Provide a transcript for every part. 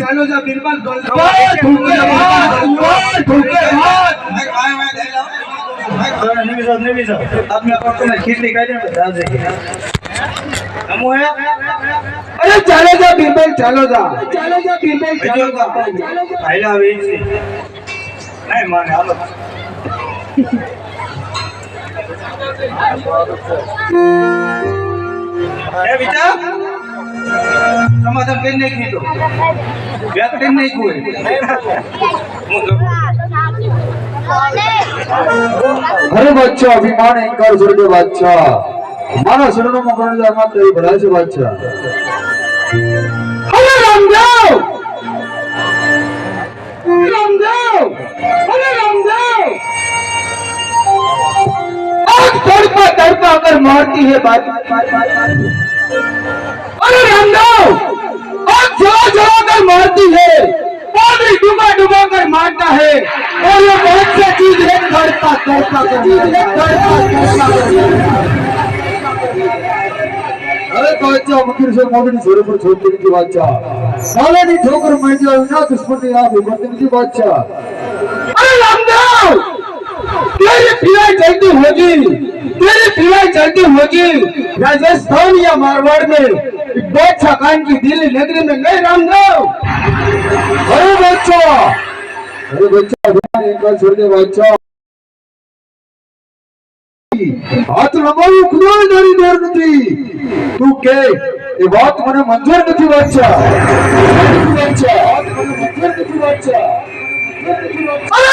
چلو جا ارے چلو جا بیربل چلو جا چلو جا چلو جا હે બેટા સમાધાન કરી નહીં કીધું વ્યાજ કરી નહીં કોઈ અરે બચ્ચા અભિમાન અહંકાર છોડી બાદશાહ મારા શરણોમાં પ્રણજામાં તે ભરાય છે. બાદશાહ پا کر مارتی ہے بات اور رنگاؤ اور جھوڑا جھوڑا کر مارتی ہے پادری ڈبا ڈبا کر مارتا ہے اور یہ بہت سے چیز ہے کرتا کرتا ارے تو اچھا مکر سے مومن سورے پر چھوڑ دینے کی بادشاہ ٹھوکر کی بادشاہ ارے جلدی ہوگی۔ میری پیوائی چلتی ہوگی راجستان یا مارواڑ میں بادشاہ خان کی دلی نگری میں نہیں رام گاؤ ارے بچوں ارے بچوں دھیان ایک بار چھوڑ دے بچوں હાથ લંબાવ્યું કોઈ તારી ડર નથી તું કે એ વાત મને મંજૂર નથી બાદશાહ અરે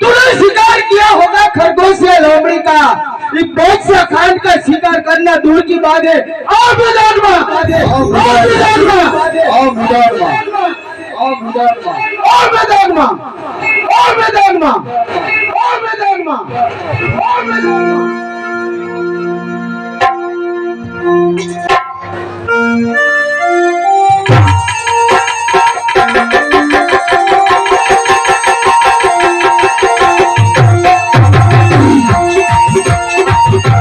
تو نے شکار کیا ہوگا خرگوش یا لومڑی کا؟ یہ بہت سے خان کا شکار کرنا دور کی بات ہے۔ آو مدارما آؤ مدارما آو مدارما آؤ مدارما آو مدارما آؤ مدارما آو مدارما آؤ مدارما okay